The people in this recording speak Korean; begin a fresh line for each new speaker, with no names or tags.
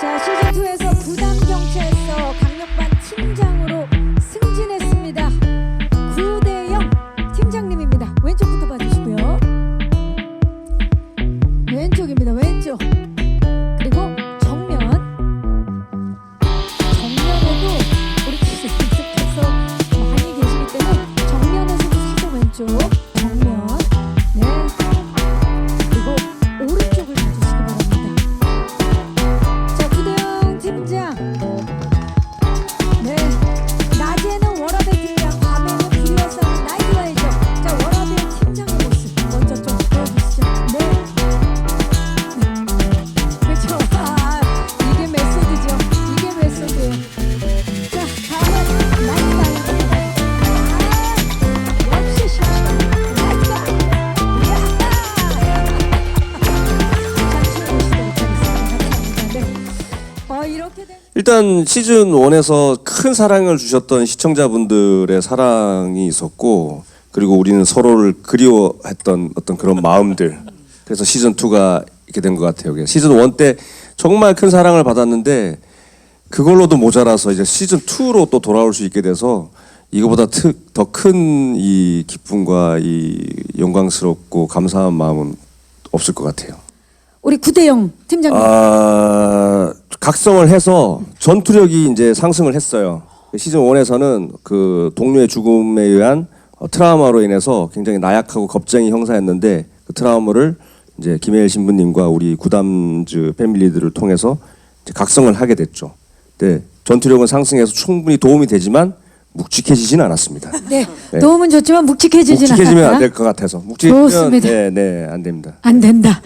자 시즌 2에서 부담 경찰서
일단 시즌 1에서 큰 사랑을 주셨던 시청자분들의 사랑이 있었고 그리고 우리는 서로를 그리워했던 어떤 그런 마음들 그래서 시즌 2가 이렇게 된 것 같아요. 시즌 1 때 정말 큰 사랑을 받았는데 그걸로도 모자라서 이제 시즌 2로 또 돌아올 수 있게 돼서 이거보다 더 큰 이 기쁨과 이 영광스럽고 감사한 마음은 없을 것 같아요.
우리 구대영 팀장님.
아, 각성을 해서 전투력이 이제 상승을 했어요. 시즌 1에서는 그 동료의 죽음에 의한 어, 트라우마로 인해서 굉장히 나약하고 겁쟁이 형사였는데 그 트라우마를 이제 김혜일 신부님과 우리 구담즈 패밀리들을 통해서 이제 각성을 하게 됐죠. 네, 전투력은 상승해서 충분히 도움이 되지만 묵직해지진 않았습니다.
네.
네.
도움은 좋지만 묵직해지진
묵직해지면
않았다.
안될 것 같아서 묵직해지면
좋습니다.
네, 네, 안 됩니다.
안 된다.